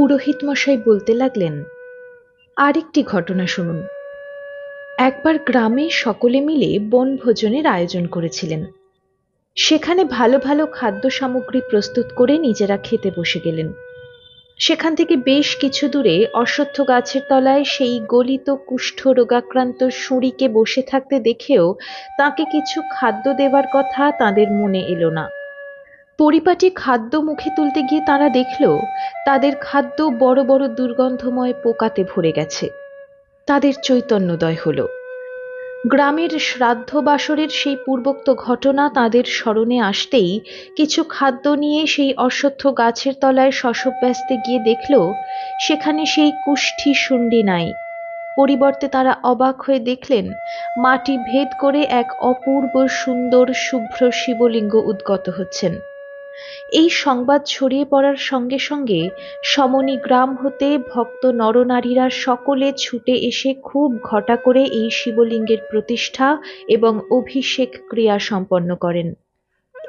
পুরোহিত মশাই বলতে লাগলেন, আরেকটি ঘটনা শুনুন। একবার গ্রামে সকলে মিলে বনভোজনের আয়োজন করেছিলেন। সেখানে ভালো ভালো খাদ্য সামগ্রী প্রস্তুত করে নিজেরা খেতে বসে গেলেন। সেখান থেকে বেশ কিছু দূরে অশ্বত্থ গাছের তলায় সেই গলিত কুষ্ঠ রোগাক্রান্ত সুঁড়িকে বসে থাকতে দেখেও তাকে কিছু খাদ্য দেবার কথা তাদের মনে এলো না। পরিপাটি খাদ্য মুখে তুলতে গিয়ে তারা দেখল, তাদের খাদ্য বড় বড় দুর্গন্ধময় পোকাতে ভরে গেছে। তাদের চৈতন্যদয় হল। গ্রামের শ্রাদ্ধ বাসরের সেই পূর্বোক্ত ঘটনা তাদের স্মরণে আসতেই কিছু খাদ্য নিয়ে সেই অশ্বত্থ গাছের তলায় শশব ব্যস্তে গিয়ে দেখল, সেখানে সেই কুষ্ঠি শুন্ডি নাই। পরিবর্তে তারা অবাক হয়ে দেখলেন, মাটি ভেদ করে এক অপূর্ব সুন্দর শুভ্র শিবলিঙ্গ উদ্গত হচ্ছেন। এই সংবাদ ছড়িয়ে পড়ার সঙ্গে সঙ্গে সমনি গ্রাম হতে ভক্ত নরনারীরা সকলে ছুটে এসে খুব ঘটা করে এই শিবলিঙ্গের প্রতিষ্ঠা এবং অভিষেক ক্রিয়া সম্পন্ন করেন।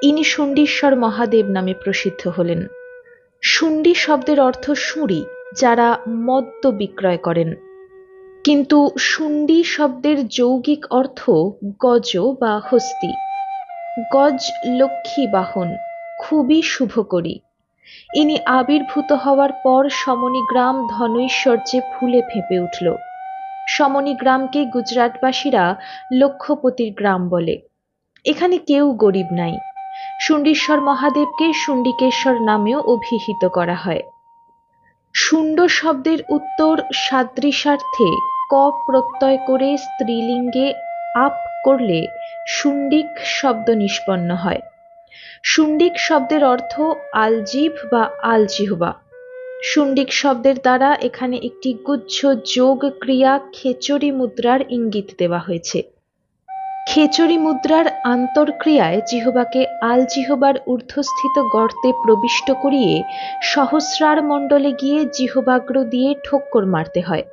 ইনি শুণ্ডীশ্বর মহাদেব নামে প্রসিদ্ধ হলেন। শুণ্ডী শব্দের অর্থ সুঁড়ি, যারা মদ্য বিক্রয় করেন। কিন্তু শুণ্ডী শব্দের যৌগিক অর্থ গজ বা হস্তি। গজ লক্ষ্মী বাহন। খুবই শুভকরী ইনি আবির্ভূত হওয়ার পর সমনীগ্রাম ধনৈশ্বর্যে ফুলে ফেঁপে উঠল। সমনীগ্রামকে গুজরাটবাসীরা লক্ষ্যপতির গ্রাম বলে। এখানে কেউ গরিব নাই। শুণ্ডীশ্বর মহাদেবকে শুণ্ডিকেশ্বর নামেও অভিহিত করা হয়। শুণ্ড শব্দের উত্তর সাদৃশার্থে ক প্রত্যয় করে স্ত্রীলিঙ্গে আপ করলে শুণ্ডিক শব্দ নিষ্পন্ন হয়। শুণ্ডিক শব্দের অর্থ আলজিভ বা আলজিহবা। শুণ্ডিক শব্দের দ্বারা এখানে একটি গুচ্ছ যোগ ক্রিয়া খেচরি মুদ্রার ইঙ্গিত দেওয়া হয়েছে। খেচরি মুদ্রার আন্তর্ক্রিয়ায় জিহবাকে আল জিহবার ঊর্ধ্বস্থিত গর্তে প্রবিষ্ট করিয়ে সহস্রার মণ্ডলে গিয়ে জিহবাগ্র দিয়ে ঠোক্কর মারতে হয়।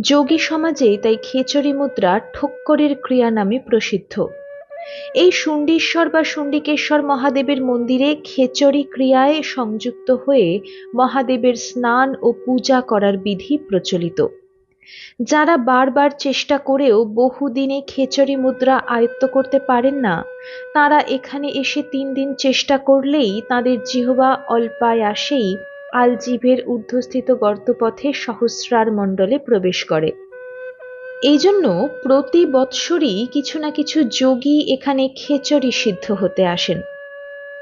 যোগী সমাজে তাই খেচরি মুদ্রা ঠোক্করের ক্রিয়া নামে প্রসিদ্ধ। এই শুণ্ডীশ্বর বা শুণ্ডিকেশ্বর মহাদেবের মন্দিরে খেচরি ক্রিয়ায় সংযুক্ত হয়ে মহাদেবের স্নান ও পূজা করার বিধি প্রচলিত। যারা বারবার চেষ্টা করেও বহুদিনে খেচরি মুদ্রা আয়ত্ত করতে পারেন না, তারা এখানে এসে তিন দিন চেষ্টা করলেই তাদের জিহবা অল্পায় আসেই আলজিভের ঊর্ধ্বস্থিত গর্তপথে সহস্রার মণ্ডলে প্রবেশ করে। এই জন্য প্রতি বৎসরই কিছু না কিছু যোগী এখানে খেচরি সিদ্ধ হতে আসেন।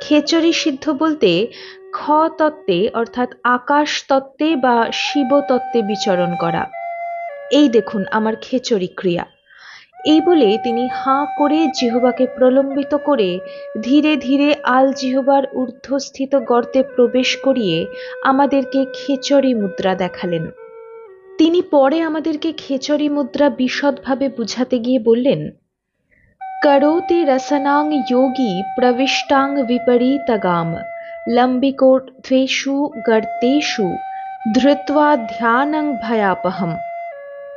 খেচরি সিদ্ধ বলতে খ তত্ত্বে অর্থাৎ আকাশ তত্ত্বে বা শিব তত্ত্বে বিচরণ করা। এই দেখুন আমার খেচরি ক্রিয়া। এই বলে তিনি হাঁ করে জিহবাকে প্রলম্বিত করে ধীরে ধীরে আল জিহবার ঊর্ধ্বস্থিত গর্তে প্রবেশ করিয়ে আমাদেরকে খেচরি মুদ্রা দেখালেন। তিনি পরে আমাদেরকে খেচরি মুদ্রা বিশদভাবে বুঝাতে গিয়ে বললেন, করোতি রসনাং যোগী প্রবিষ্টাং বিপরীতগাম লম্বিকোর্ধ্বেষু গর্তেষু ধৃত্বা ধ্যানং ভয়াপহম।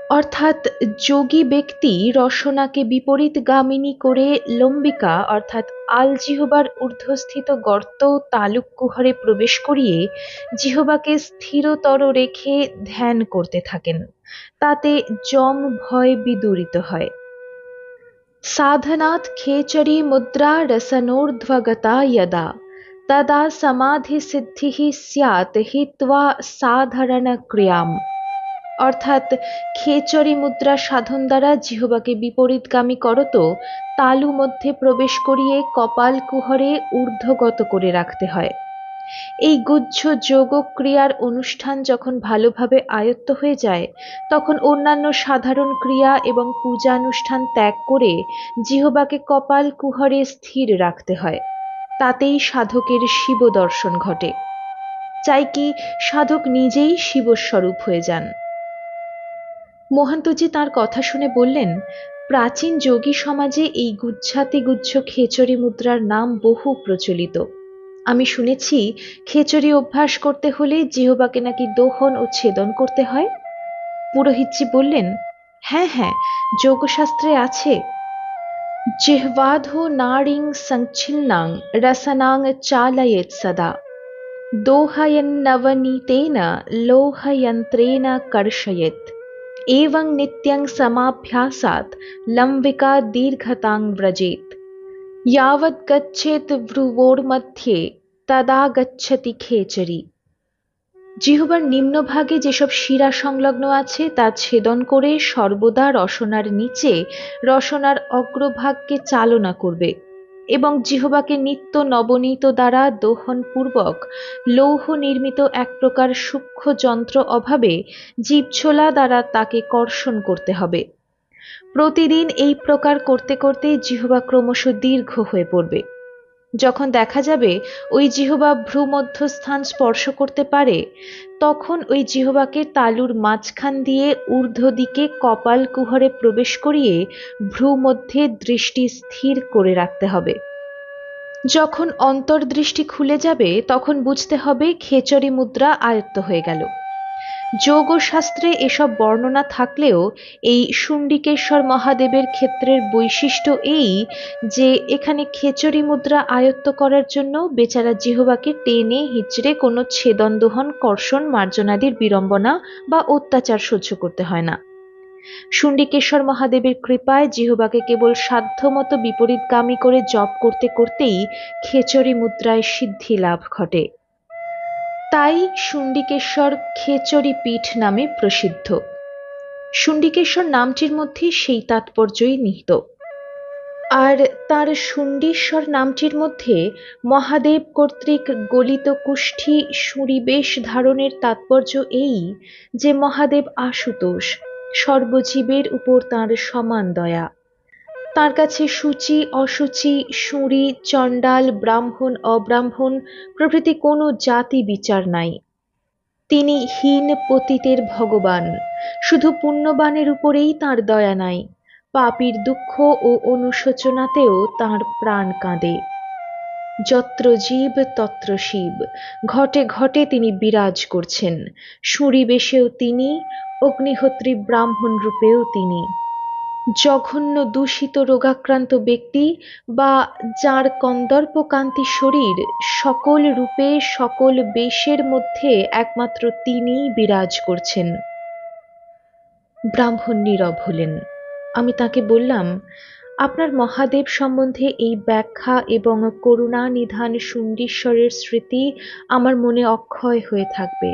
অর্থাৎ যোগী ব্যক্তি রসনাকে বিপরীতগামিনী করে লম্বিকা, অর্থাৎ আলজিহবার ঊর্ধ্বস্থিত গর্ত তালুক কুহরে প্রবেশ করিয়ে জিহবাকে স্থিরতর রেখে ধ্যান করতে থাকেন। তাতে যম ভয় বিদূরিত হয়। সাধনাথ খেচরি মুদ্রা রসনোর্ধ্বগতা यदा তদা সমাধি সিদ্ধি স্যাৎ হিত্বা সাধারণ ক্রিয়াম। অর্থাৎ খেচরি মুদ্রা সাধন দ্বারা জিহবাকে বিপরীতগামী করত তালু মধ্যে প্রবেশ করিয়ে কপাল কুহরে ঊর্ধ্বগত করে রাখতে হয়। এই গুচ্ছ যোগ ক্রিয়ার অনুষ্ঠান যখন ভালোভাবে আয়ত্ত হয়ে যায়, তখন অন্যান্য সাধারণ ক্রিয়া এবং পূজানুষ্ঠান ত্যাগ করে জিহবাকে কপাল কুহরে স্থির রাখতে হয়। তাতেই সাধকের শিব দর্শন ঘটে। চাই কি সাধক নিজেই শিবস্বরূপ হয়ে যান। মহান্তজি তার কথা শুনে বললেন, প্রাচীন যোগী সমাজে এই গুচ্ছাতি গুচ্ছ খেচড়ি মুদ্রার নাম বহু প্রচলিত। আমি শুনেছি, খেচড়ি অভ্যাস করতে হলে জিহবাকে নাকি দোহন ও ছেদন করতে হয়। পুরোহিতজি বললেন হ্যাঁ হ্যাঁ যোগশাস্ত্রে আছে। জিহ্বাধো নাড়িং সংচ্ছিন্নাং রসনাং চালয়েত সদা। দোহয়ন্নবনীতেন, লোহয়ন্ত্রেণ কর্ষয়েত एवं नित्यं समाभ्यासात् लम्बिका दीर्घतां व्रजेत् यावत् गच्छेत् ভ্রুবোর্মধ্যে তদা গচ্ছতি খেচরি জিহবার নিম্নভাগে যেসব শিরা সংলগ্ন আছে তা ছেদন করে সর্বদা রসনার নিচে রসনার অগ্রভাগকে চালনা করবে এবং জিহবাকে নিত্য নবনীত দ্বারা দোহনপূর্বক লৌহ নির্মিত এক প্রকার সূক্ষ্ম যন্ত্র অভাবে জীবছোলা দ্বারা তাকে কর্ষণ করতে হবে। প্রতিদিন এই প্রকার করতে করতে জিহবা ক্রমশ দীর্ঘ হয়ে পড়বে। যখন দেখা যাবে ওই জিহবা ভ্রুমধ্যস্থান স্পর্শ করতে পারে, তখন ওই জিহবাকে তালুর মাঝখান দিয়ে ঊর্ধ্ব দিকে কপাল কুহরে প্রবেশ করিয়ে ভ্রু মধ্যে দৃষ্টি স্থির করে রাখতে হবে। যখন অন্তর্দৃষ্টি খুলে যাবে, তখন বুঝতে হবে খেচরি মুদ্রা আয়ত্ত হয়ে গেল। যোগশাস্ত্রে এসব বর্ণনা থাকলেও এই শুণ্ডিকেশ্বর মহাদেবের ক্ষেত্রের বৈশিষ্ট্য এই যে এখানে খেচরি মুদ্রা আয়ত্ত করার জন্য বেচারা জিহবাকে টেনে হিচড়ে কোনো ছেদন্দোহন, কর্ষণ, মার্জনাদির বিড়ম্বনা বা অত্যাচার সহ্য করতে হয় না। শুণ্ডিকেশ্বর মহাদেবের কৃপায় জিহবাকে কেবল সাধ্যমতো বিপরীতগামী করে জপ করতে করতেই খেচরি মুদ্রায় সিদ্ধি লাভ ঘটে। তাই শুণ্ডিকেশ্বর খেচরি পীঠ নামে প্রসিদ্ধ। শুণ্ডিকেশ্বর নামটির মধ্যে সেই তাৎপর্যই নিহিত। আর তার শুণ্ডীশ্বর নামটির মধ্যে মহাদেব কর্তৃক গলিত কুষ্ঠি সুরিবেশ ধারণের তাৎপর্য এই যে মহাদেব আশুতোষ, সর্বজীবের উপর তাঁর সমান দয়া। তার কাছে সূচি, অসুচি, সুরি, চণ্ডাল, ব্রাহ্মণ, অব্রাহ্মণ, প্রভৃতি কোনো জাতি বিচার নাই। তিনি হীন পতিতের ভগবান, শুধু পুণ্যবানের উপরেই তার দয়া নাই, পাপির দুঃখ ও অনুশোচনাতেও তার প্রাণ কাঁদে। যত্র জীব, তত্র শিব, ঘটে ঘটে তিনি বিরাজ করছেন, সুরি বেশেও তিনি, অগ্নিহোত্রী ব্রাহ্মণ রূপেও তিনি। জঘন্য দূষিত রোগাক্রান্ত ব্যক্তি বা যার কন্দর্পকান্তি শরীর সকল রূপে, সকল বেশের মধ্যে একমাত্র তিনিই বিরাজ করছেন। ব্রাহ্মণ নীরব হলেন। আমি তাকে বললাম, আপনার মহাদেব সম্বন্ধে এই ব্যাখ্যা এবং করুণা নিধান সুন্দীশ্বরের স্মৃতি আমার মনে অক্ষয় হয়ে থাকবে।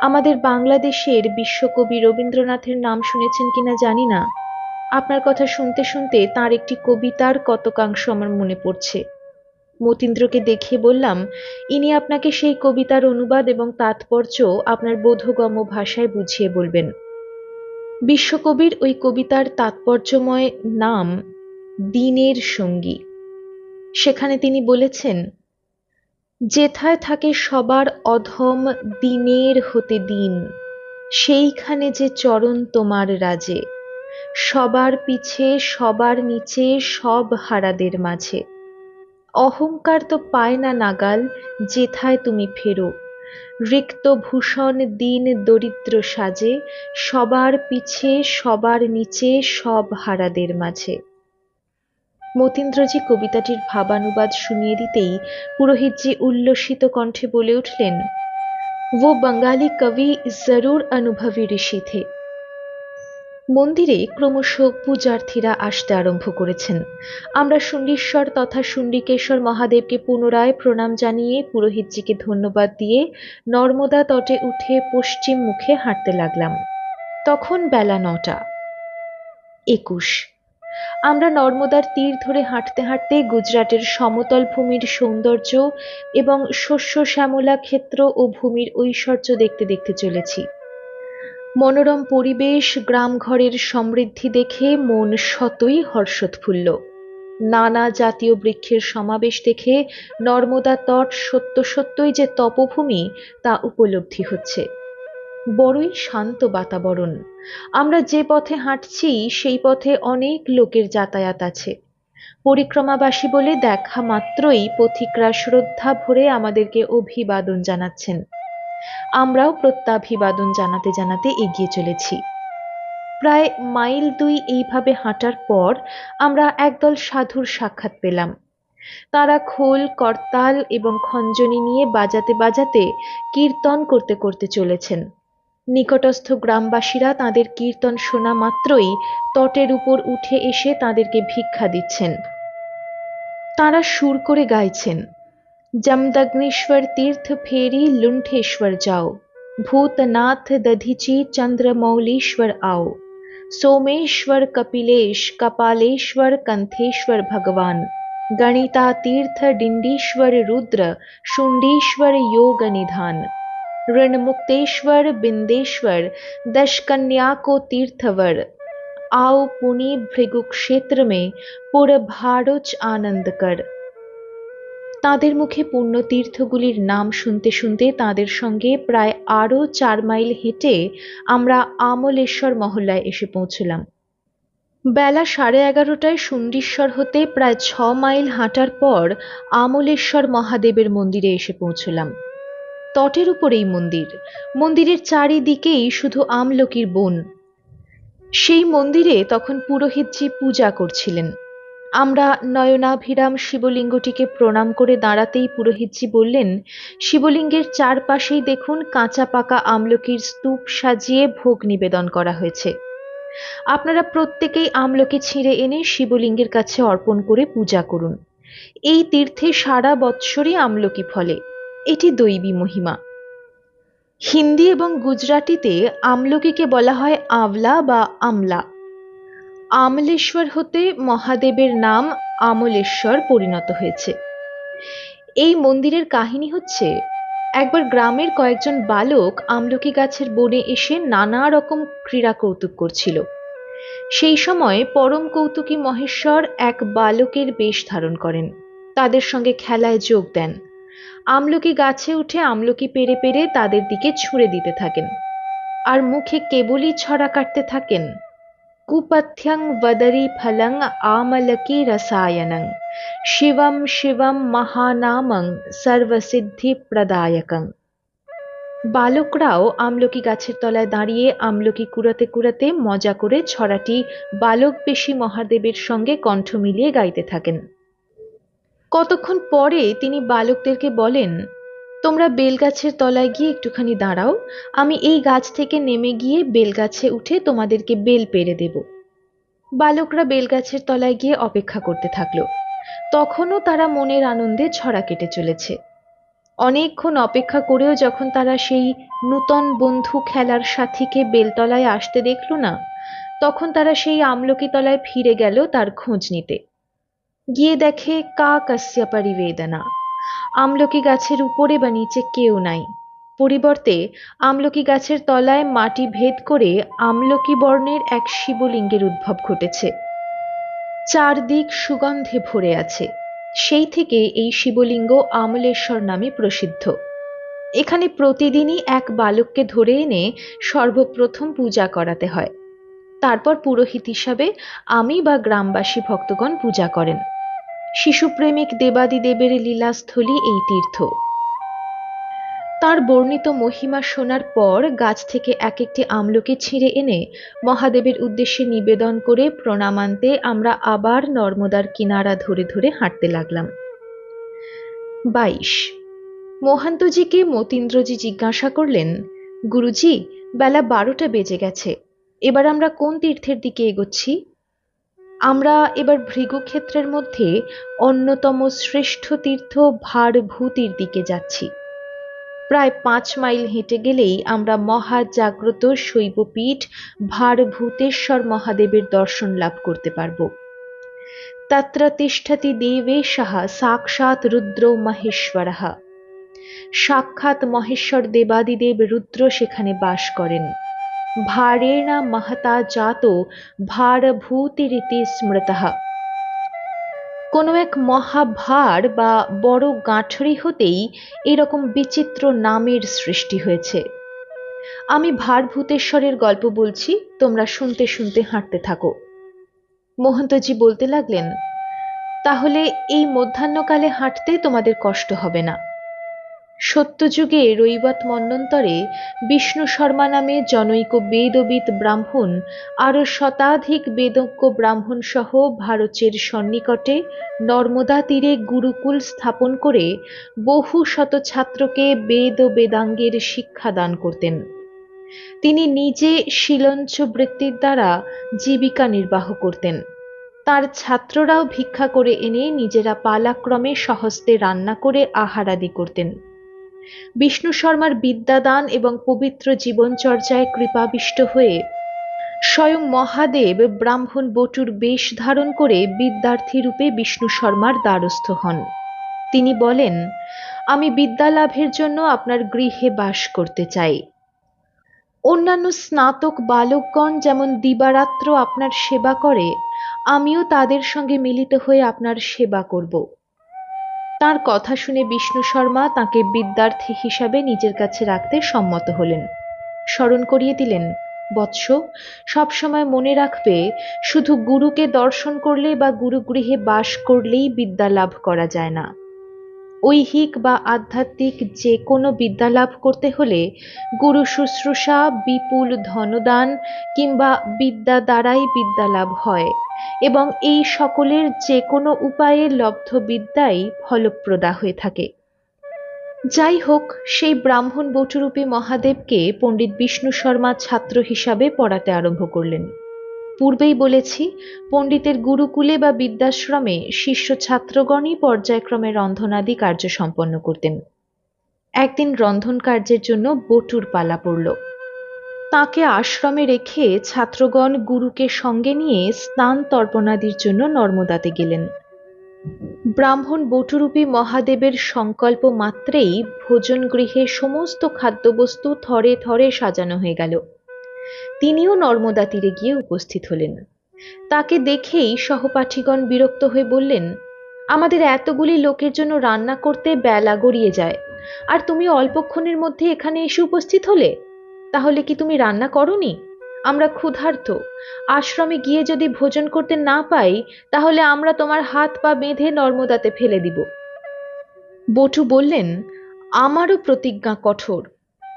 আমাদের বাংলাদেশের বিশ্বকবি রবীন্দ্রনাথের নাম শুনেছেন কিনা জানি না আপনার কথা শুনতে শুনতে তার একটি কবিতার কতকাংশ আমার মনে পড়ছে। মতীন্দ্রকে দেখিয়ে বললাম, ইনি আপনাকে সেই কবিতার অনুবাদ এবং তাৎপর্য আপনার বোধগম্য ভাষায় বুঝিয়ে বলবেন। বিশ্বকবির ওই কবিতার তাৎপর্যময় নাম দিনের সঙ্গী। সেখানে তিনি বলেছেন, যেথায় থাকে সবার অধম দিনের হতে দিন, সেইখানে যে চরণ তোমার রাজে। সবার পিছে সবার নিচে সব হারাদের মাঝে অহংকার তো পায় না নাগাল যেথায় তুমি ফেরো রিক্ত ভূষণ দিন দরিদ্র সাজে সবার পিছে সবার নিচে সব হারাদের মাঝে মতীন্দ্রজি কবিতাটির ভাবানুবাদ শুনিয়ে দিতেই পুরোহিতজি উল্লসিত কণ্ঠে বলে উঠলেন वो बंगाली कवि जरूर अनुभवी ऋषि थे মন্দিরে ক্রমশ পূজার্থীরা আসতে আরম্ভ করেছেন। আমরা শুণ্ডীশ্বর তথা শুণ্ডিকেশ্বর মহাদেবকে পুনরায় প্রণাম জানিয়ে পুরোহিতজিকে ধন্যবাদ দিয়ে নর্মদা তটে উঠে পশ্চিম মুখে হাঁটতে লাগলাম। তখন বেলা নটা। একুশ। আমরা নর্মদার তীর ধরে হাঁটতে হাঁটতে গুজরাটের সমতল ভূমির সৌন্দর্য এবং শস্য শ্যামলা ক্ষেত্র ও ভূমির ঐশ্বর্য দেখতে দেখতে চলেছি। মনোরম পরিবেশ, গ্রামঘরের সমৃদ্ধি দেখে মন শতই হর্ষোৎফুল্ল। নানা জাতীয় বৃক্ষের সমাবেশ দেখে নর্মদা তট সত্য সত্যই যে তপভূমি, তা উপলব্ধি হচ্ছে। বড়ই শান্ত বাতাবরণ। আমরা যে পথে হাঁটছি, সেই পথে অনেক লোকের যাতায়াত আছে। পরিক্রমাবাসী বলে দেখা মাত্রই পথিকরা শ্রদ্ধা ভরে আমাদেরকে অভিবাদন জানাচ্ছেন। আমরাও প্রত্যাভিবাদন জানাতে জানাতে এগিয়ে চলেছি। প্রায় মাইল দুই এইভাবে হাঁটার পর আমরা একদল সাধুর সাক্ষাৎ পেলাম। তারা খোল, করতাল এবং খঞ্জনি নিয়ে বাজাতে বাজাতে কীর্তন করতে করতে চলেছেন। নিকটস্থ গ্রামবাসীরা তাদের কীর্তন শোনা মাত্রই তটের উপর উঠে এসে তাদেরকে ভিক্ষা দিচ্ছেন। তারা সুর করে গাইছেন। जमदग्नेश्वर तीर्थ फेरी लुंठेश्वर जाओ। भूतनाथ दधिची चंद्रमौलीश्वर आओ। सोमेश्वर कपिलेश, कपालेश्वर कंथेश्वर भगवान। गणिता तीर्थ डिंडीश्वर रुद्र, शुंडीश्वर योग निधान। ऋण मुक्तेश्वर बिंदेश्वर दशकन्या को तीर्थवर आओ पुनि भृगु क्षेत्र में पुर भारोच आनंद कर। তাদের মুখে পুণ্যতীর্থগুলির নাম শুনতে শুনতে তাদের সঙ্গে প্রায় আরও চার মাইল হেঁটে আমরা আমলেশ্বর মহল্লায় এসে পৌঁছলাম। বেলা সাড়ে এগারোটায় সুন্দীশ্বর হতে প্রায় ছ মাইল হাঁটার পর আমলেশ্বর মহাদেবের মন্দিরে এসে পৌঁছলাম। তটের উপরেই মন্দির। মন্দিরের চারিদিকেই শুধু আমলকির বন। সেই মন্দিরে তখন পুরোহিতজি পূজা করছিলেন। আমরা নয়নাভিরাম শিবলিঙ্গটিকে প্রণাম করে দাঁড়াতেই পুরোহিতজি বললেন, শিবলিঙ্গের চারপাশেই দেখুন কাঁচা পাকা আমলকির স্তূপ সাজিয়ে ভোগ নিবেদন করা হয়েছে। আপনারা প্রত্যেকেই আমলকি ছিঁড়ে এনে শিবলিঙ্গের কাছে অর্পণ করে পূজা করুন। এই তীর্থে সারা বৎসরই আমলকি ফলে। এটি দৈবী মহিমা। হিন্দি এবং গুজরাটিতে আমলকিকে বলা হয় আওলা বা আমলা। আমলেশ্বর হতে মহাদেবের নাম আমলেশ্বর পরিণত হয়েছে। এই মন্দিরের কাহিনী হচ্ছে, একবার গ্রামের কয়েকজন বালক আমলকি গাছের বনে এসে নানা রকম ক্রীড়া কৌতুক করছিল। সেই সময় পরম কৌতুকী মহেশ্বর এক বালকের বেশ ধারণ করেন। তাদের সঙ্গে খেলায় যোগ দেন। আমলকি গাছে উঠে আমলকি পেরে পেরে তাদের দিকে ছুঁড়ে দিতে থাকেন। আর মুখে কেবলই ছড়া কাটতে থাকেন कुपथ्यं वदरि फलं आमलकी रसायनं शिवं शिवं মহানামং সর্বসিদ্ধিপ্রদায়কং বালকরাও আমলকি গাছের তলায় দাঁড়িয়ে আমলকি কুড়াতে কুড়াতে মজা করে ছড়াটি বালক বেশি মহাদেবের সঙ্গে কণ্ঠ মিলিয়ে গাইতে থাকেন কতক্ষণ পরে তিনি বালকদেরকে বলেন তোমরা বেলগাছের তলায় গিয়ে একটুখানি দাঁড়াও। আমি এই গাছ থেকে নেমে গিয়ে বেলগাছে উঠে তোমাদেরকে বেল পেরে দেব। বালকরা বেলগাছের তলায় গিয়ে অপেক্ষা করতে থাকল। তখনও তারা মনের আনন্দে ছড়া কেটে চলেছে। অনেকক্ষণ অপেক্ষা করেও যখন তারা সেই নূতন বন্ধু খেলার সাথীকে বেলতলায় আসতে দেখল না, তখন তারা সেই আমলকি তলায় ফিরে গেল তার খোঁজ নিতে। গিয়ে দেখে কা কাস্যা পরিবেদনা আমলকি গাছের উপরে বা নিচে কেউ নাই। পরিবর্তে আমলকি গাছের তলায় মাটি ভেদ করে আমলকি বর্ণের এক শিবলিঙ্গের উদ্ভব ঘটেছে। চারদিক সুগন্ধে ভরে আছে। সেই থেকে এই শিবলিঙ্গ আমলেশ্বর নামে প্রসিদ্ধ। এখানে প্রতিদিনই এক বালককে ধরে এনে সর্বপ্রথম পূজা করাতে হয়। তারপর পুরোহিত হিসাবে আমি বা গ্রামবাসী ভক্তগণ পূজা করেন। শিশুপ্রেমিক দেবাদিদেবের লীলাস্থলী এই তীর্থ। তার বর্ণিত মহিমা শোনার পর গাছ থেকে এক একটি আমলকি ছিঁড়ে এনে মহাদেবের উদ্দেশ্যে নিবেদন করে প্রণামান্তে আমরা আবার নর্মদার কিনারা ধরে ধরে হাঁটতে লাগলাম। বাইশ। মহান্তজিকে মতীন্দ্রজি জিজ্ঞাসা করলেন, গুরুজি, বেলা বারোটা বেজে গেছে, এবার আমরা কোন তীর্থের দিকে এগোচ্ছি? আমরা এবার ভৃগুক্ষেত্রের মধ্যে অন্যতম শ্রেষ্ঠ তীর্থ ভারভূতির দিকে যাচ্ছি। প্রায় পাঁচ মাইল হেঁটে গেলেই আমরা মহাজাগ্রত শৈবপীঠ ভারভূতেশ্বর মহাদেবের দর্শন লাভ করতে পারব। তত্র তিষ্ঠতি দেবেশः সাক্ষাৎ রুদ্র মহেশ্বরः। সাক্ষাৎ মহেশ্বর দেবাদিদেব রুদ্র সেখানে বাস করেন। ভারেণ মহতা জাত ভারভূতিরিতি স্মৃতঃ কোনো এক মহাভার বা বড় গাঁঠরি হতেই এরকম বিচিত্র নামের সৃষ্টি হয়েছে। আমি ভারভূতেশ্বরের গল্প বলছি, তোমরা শুনতে শুনতে হাঁটতে থাকো। মহন্তজি বলতে লাগলেন, তাহলে এই মধ্যাহ্নকালে হাঁটতে তোমাদের কষ্ট হবে না। সত্যযুগে রৈবত মন্বন্তরে বিষ্ণু শর্মা নামে জনৈক বেদবিদ ব্রাহ্মণ, আরও শতাধিক বেদজ্ঞ ব্রাহ্মণ সহ ভারতের সন্নিকটে নর্মদা তীরে গুরুকুল স্থাপন করে বহু শত ছাত্রকে বেদ ও বেদাঙ্গের শিক্ষা দান করতেন। তিনি নিজে শিলঞ্চ বৃত্তির দ্বারা জীবিকা নির্বাহ করতেন। তার ছাত্ররাও ভিক্ষা করে এনে নিজেরা পালাক্রমে সহস্তে রান্না করে আহারাদি করতেন। বিষ্ণু শর্মার বিদ্যাদান এবং পবিত্র জীবনচর্যায় কৃপাবিষ্ট হয়ে স্বয়ং মহাদেব ব্রাহ্মণ বটুর বেশ ধারণ করে বিদ্যার্থী রূপে বিষ্ণু শর্মার দ্বারস্থ হন। তিনি বলেন, আমি বিদ্যা লাভের জন্য আপনার গৃহে বাস করতে চাই। অন্যান্য স্নাতক বালকগণ যেমন দিবারাত্র আপনার সেবা করে, আমিও তাদের সঙ্গে মিলিত হয়ে আপনার সেবা করব। তার কথা শুনে বিষ্ণু শর্মা তাকে বিদ্যার্থী হিসাবে নিজের কাছে রাখতে সম্মত হলেন। স্মরণ করিয়ে দিলেন, বৎস, সবসময় মনে রাখবে, শুধু গুরুকে দর্শন করলে বা গুরুগৃহে বাস করলেই বিদ্যা লাভ করা যায় না। ঐহিক বা আধ্যাত্মিক যে কোনো বিদ্যা লাভ করতে হলে গুরু শুশ্রূষা, বিপুল ধনদান কিংবা বিদ্যা দ্বারাই বিদ্যা লাভ হয় এবং এই সকলের যে কোনো উপায়ে লব্ধ বিদ্যাই ফলপ্রদা হয়ে থাকে। যাই হোক, সেই ব্রাহ্মণ বটুরূপী মহাদেবকে পণ্ডিত বিষ্ণু শর্মা ছাত্র হিসাবে পড়াতে আরম্ভ করলেন। পূর্বেই বলেছি, পণ্ডিতের গুরুকুলে বা বিদ্যাশ্রমে শিষ্য ছাত্রগণই পর্যায়ক্রমে রন্ধনাদি কার্য সম্পন্ন করতেন। একদিন রন্ধন কার্যের জন্য বটুর পালা পড়ল। তাকে আশ্রমে রেখে ছাত্রগণ গুরুকে সঙ্গে নিয়ে স্নান তর্পণাদির জন্য নর্মদাতে গেলেন। ব্রাহ্মণ বটুরূপী মহাদেবের সংকল্প মাত্রেই ভোজন গৃহে সমস্ত খাদ্যবস্তু থরে থরে সাজানো হয়ে গেল। তিনিও নর্মদা তীরে গিয়ে উপস্থিত হলেন। তাকে দেখেই সহপাঠীগণ বিরক্ত হয়ে বললেন, আমাদের এতগুলি লোকের জন্য রান্না করতে বেলা গড়িয়ে যায়, আর তুমি অল্পক্ষণের মধ্যে এখানে এসে উপস্থিত হলে? তাহলে কি তুমি রান্না করনি? আমরা ক্ষুধার্ত, আশ্রমে গিয়ে যদি ভোজন করতে না পাই, তাহলে আমরা তোমার হাত পা বেঁধে নর্মদাতে ফেলে দিব। বটু বললেন, আমারও প্রতিজ্ঞা কঠোর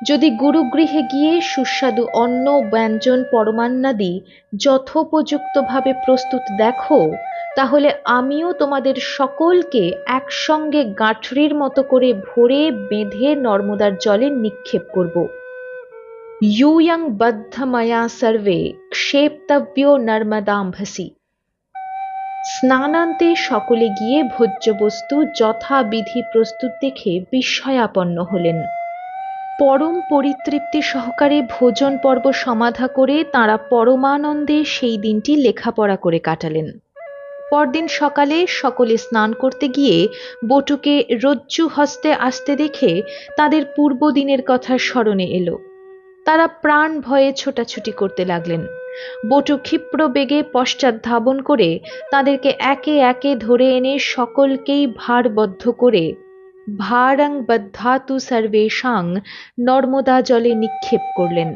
যদি গুরুগৃহে গিয়ে সুস্বাদু অন্ন, ব্যঞ্জন, পরমান্নাদি যথোপযুক্তভাবে প্রস্তুত দেখো, তাহলে আমিও তোমাদের সকলকে একসঙ্গে গাঁঠরির মতো করে ভরে বেঁধে নর্মদার জলে নিক্ষেপ করব। ইউয়ং বদ্ধময়া সর্বে ক্ষেপ্তব্য নর্মদাম্ভসি। স্নানান্তে সকলে গিয়ে ভোজ্যবস্তু যথাবিধি প্রস্তুত দেখে বিস্ময়াপন্ন হলেন। পরম পরিতৃপ্তি সহকারে ভোজন পর্ব সমাধা করে তাঁরা পরমানন্দে সেই দিনটি লেখাপড়া করে কাটালেন। পরদিন সকালে সকলে স্নান করতে গিয়ে বটুকে রজ্জু হস্তে আসতে দেখে তাদের পূর্বদিনের কথা স্মরণে এলো। তারা প্রাণ ভয়ে ছোটাছুটি করতে লাগলেন। বটু ক্ষিপ্র বেগে পশ্চাৎ ধাবন করে তাদেরকে একে একে ধরে এনে সকলকেই ভারবদ্ধ করে ভারাং বদ্ধাতু সর্বেশাং নর্মদা জলে নিক্ষেপ করলেন।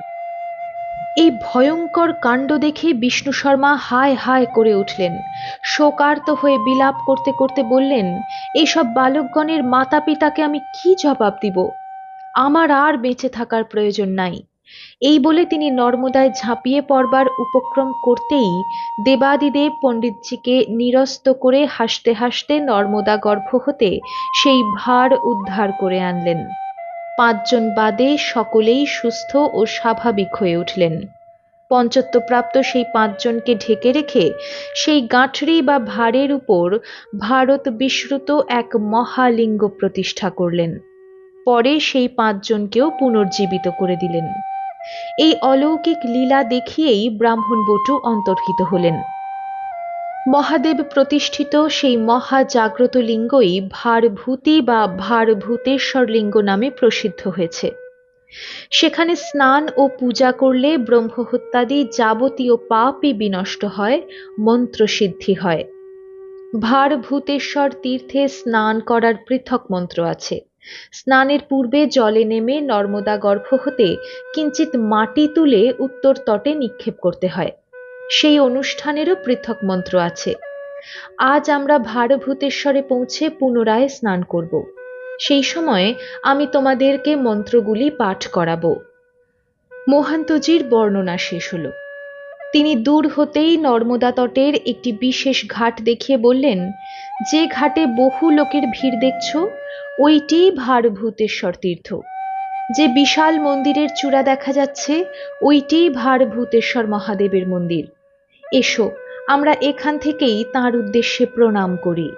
এই ভয়ঙ্কর কাণ্ড দেখে বিষ্ণু শর্মা হায় হায় করে উঠলেন। শোকার্ত হয়ে বিলাপ করতে করতে বললেন এইসব বালকগণের মাতা পিতাকে আমি কি জবাব দিব? আমার আর বেঁচে থাকার প্রয়োজন নাই। এই বলে তিনি নর্মদায় ঝাঁপিয়ে পড়বার উপক্রম করতেই দেবাদিদেব পণ্ডিতজিকে নিরস্ত করে হাসতে হাসতে নর্মদা গর্ভ হতে সেই ভার উদ্ধার করে আনলেন। পাঁচজন বাদে সকলেই সুস্থ ও স্বাভাবিক হয়ে উঠলেন। পঞ্চত্বপ্রাপ্ত সেই পাঁচজনকে ঢেকে রেখে সেই গাঁঠরি বা ভারের উপর ভারত বিশ্রুত এক মহালিঙ্গ প্রতিষ্ঠা করলেন। পরে সেই পাঁচজনকেও পুনর্জীবিত করে দিলেন। এই অলৌকিক লীলা দেখিয়েই ব্রাহ্মণ বটু অন্তর্হিত হলেন। মহাদেব প্রতিষ্ঠিত সেই মহাজাগ্রত লিঙ্গই ভারভূতি বা ভারভূতেশ্বর লিঙ্গ নামে প্রসিদ্ধ হয়েছে। সেখানে স্নান ও পূজা করলে ব্রহ্মহত্যাদি যাবতীয় পাপই বিনষ্ট হয়, মন্ত্রসিদ্ধি হয়। ভারভূতেশ্বর তীর্থে স্নান করার পৃথক মন্ত্র আছে। স্নানের পূর্বে জলে নেমে নর্মদা গর্ভ হতে কিঞ্চিত মাটি তুলে উত্তর তটে নিক্ষেপ করতে হয়। সেই অনুষ্ঠানেরও পৃথক মন্ত্র আছে। আজ আমরা ভারভূতেশ্বরে পৌঁছে পুনরায় স্নান করব। সেই সময় আমি তোমাদেরকে মন্ত্রগুলি পাঠ করাব। মোহান্তজির বর্ণনা শেষ হলো। তিনি দূর হতেই নর্মদা তটের একটি বিশেষ ঘাট দেখিয়ে বললেন, যে ঘাটে বহু লোকের ভিড় দেখছ ওইটি ভারভূতেশ্বর তীর্থ। যে বিশাল মন্দিরের চূড়া দেখা যাচ্ছে, ওইটি ভারভূতেশ্বর মহাদেবের মন্দির। এসো, আমরা এখান থেকেই তার উদ্দেশ্যে প্রণাম করি।